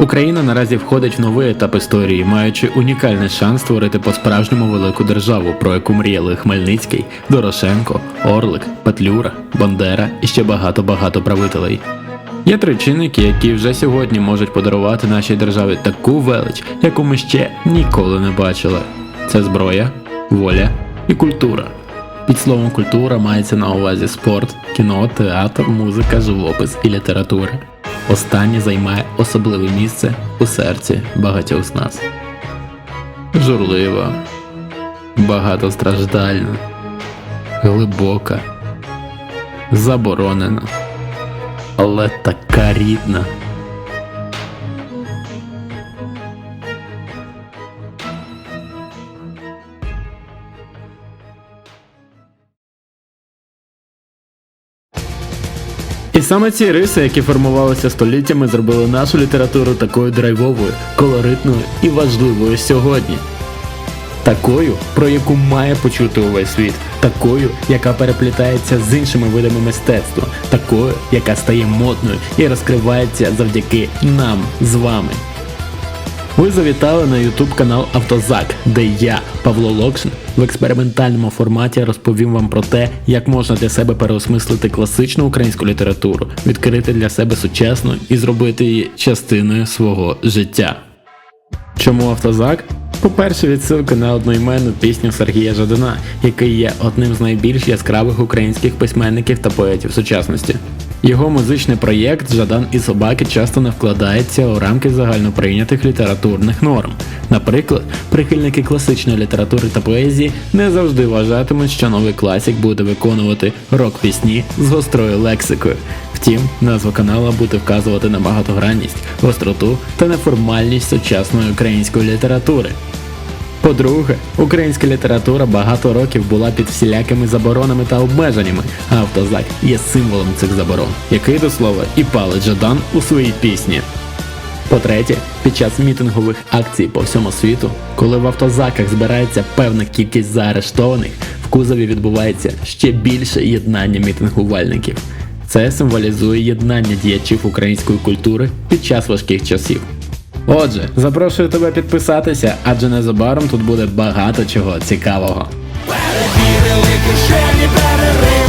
Україна наразі входить в новий етап історії, маючи унікальний шанс створити по-справжньому велику державу, про яку мріяли Хмельницький, Дорошенко, Орлик, Петлюра, Бандера і ще багато-багато правителей. Є три чинники, які вже сьогодні можуть подарувати нашій державі таку велич, яку ми ще ніколи не бачили. Це зброя, воля і культура. Під словом культура мається на увазі спорт, кіно, театр, музика, живопис і література. Останнє займає особливе місце у серці багатьох з нас. Журлива, багатостраждальна, глибока, заборонена, але така рідна. І саме ці риси, які формувалися століттями, зробили нашу літературу такою драйвовою, колоритною і важливою сьогодні. Такою, про яку має почути увесь світ, такою, яка переплітається з іншими видами мистецтва, такою, яка стає модною і розкривається завдяки нам з вами. Ви завітали на YouTube канал Автозак, де я, Павло Локшин, в експериментальному форматі розповім вам про те, як можна для себе переосмислити класичну українську літературу, відкрити для себе сучасну і зробити її частиною свого життя. Чому автозак? По-перше, відсилка на одноіменну пісню Сергія Жадана, який є одним з найбільш яскравих українських письменників та поетів сучасності. Його музичний проєкт Жадан і собаки часто не вкладається у рамки загальноприйнятих літературних норм. Наприклад, прихильники класичної літератури та поезії не завжди вважатимуть, що новий класик буде виконувати рок-пісні з гострою лексикою. Втім, назва канала буде вказувати на багатогранність, гостроту та неформальність сучасної української літератури. По-друге, українська література багато років була під всілякими заборонами та обмеженнями, а автозак є символом цих заборон, який до слова і палить Жадан у своїй пісні. По-третє, під час мітингових акцій по всьому світу, коли в автозаках збирається певна кількість заарештованих, в кузові відбувається ще більше єднання мітингувальників. Це символізує єднання діячів української культури під час важких часів. Отже, запрошую тебе підписатися, адже незабаром тут буде багато чого цікавого. Перевірили кишені, перерили